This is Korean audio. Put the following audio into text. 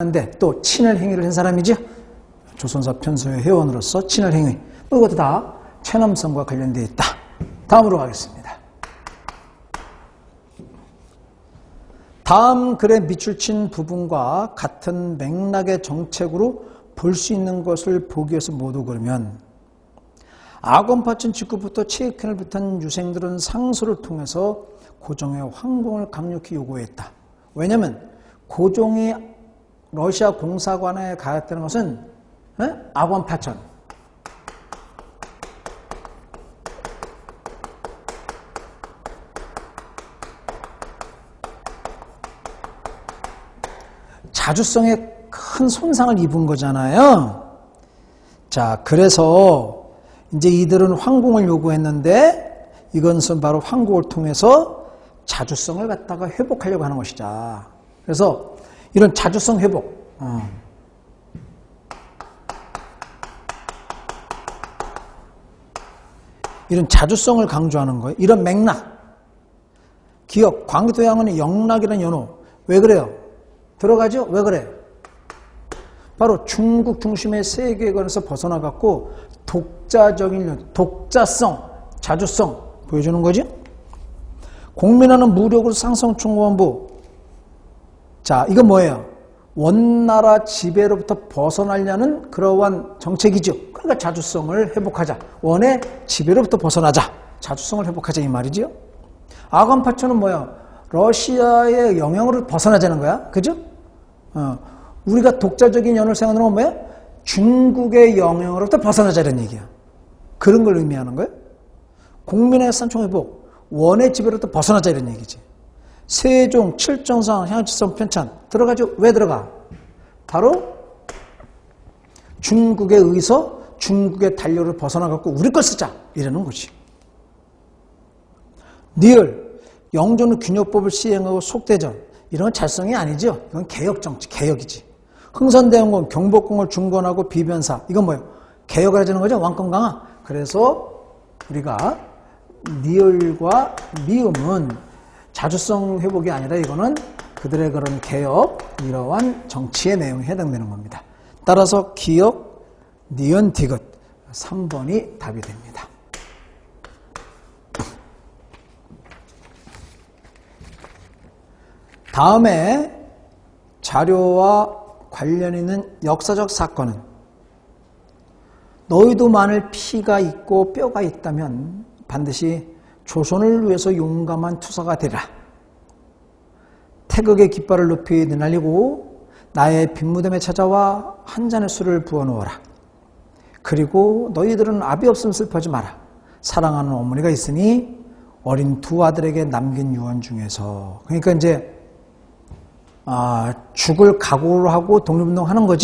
하는데 또 친일 행위를 한 사람이죠. 조선사 편소의 회원으로서 친일 행위. 뭐 이것도 다 체남성과 관련되어 있다. 다음으로 가겠습니다. 다음 글의 밑줄 친 부분과 같은 맥락의 정책으로 볼 수 있는 것을 보기 위해서 모두 그러면 악원 파천 직후부터 체육회를 비롯한 유생들은 상소를 통해서 고종의 황공을 강력히 요구했다. 왜냐하면 고종이 러시아 공사관에 가였다는 것은 에? 악원 파천 자주성에 큰 손상을 입은 거잖아요. 자, 그래서 이제 이들은 황공을 요구했는데 이것은 바로 황공을 통해서 자주성을 갖다가 회복하려고 하는 것이자. 그래서 이런 자주성 회복. 어. 이런 자주성을 강조하는 거예요. 이런 맥락. 기억, 광기도양은 영락이라는 연호. 왜 그래요? 들어가죠? 왜 그래? 바로 중국 중심의 세계관에서 벗어나갖고 독자적인, 독자성, 자주성 보여주는 거지? 공민하는 무력으로 상성충원부. 자, 이건 뭐예요? 원나라 지배로부터 벗어나려는 그러한 정책이죠. 그러니까 자주성을 회복하자. 원의 지배로부터 벗어나자. 자주성을 회복하자 이 말이지요. 아간파초는 뭐야? 러시아의 영향으로 벗어나자는 거야. 그죠? 어, 우리가 독자적인 연을 생각하는 건 뭐야? 중국의 영향으로부터 벗어나자는 얘기야. 그런 걸 의미하는 거예요. 국민의 산총 회복, 원의 지배로부터 벗어나자 이런 얘기지. 세종, 칠정상, 향치성, 편찬 들어가죠? 왜 들어가? 바로 중국에 의해서 중국의 단료를 벗어나갖고 우리 걸 쓰자 이러는 거지. 리얼, 영존의 균형법을 시행하고 속대전 이런 건 잘성이 아니죠. 이건 개혁 정치, 개혁이지. 흥선대원군, 경복궁을 중건하고 비변사 이건 뭐예요? 개혁을 하자는 거죠. 왕권 강화. 그래서 우리가 리얼과 미음은 자주성 회복이 아니라 이거는 그들의 그런 개혁, 이러한 정치의 내용에 해당되는 겁니다. 따라서 기억, 니은, 디귿 3번이 답이 됩니다. 다음에 자료와 관련 있는 역사적 사건은 너희도 만일 피가 있고 뼈가 있다면 반드시 조선을 위해서 용감한 투사가 되라. 태극의 깃발을 높이 내날리고 나의 빈무덤에 찾아와 한 잔의 술을 부어놓아라. 그리고 너희들은 아비 없음 슬퍼하지 마라. 사랑하는 어머니가 있으니 어린 두 아들에게 남긴 유언 중에서 그러니까 이제 아, 죽을 각오를 하고 독립운동 하는 거지.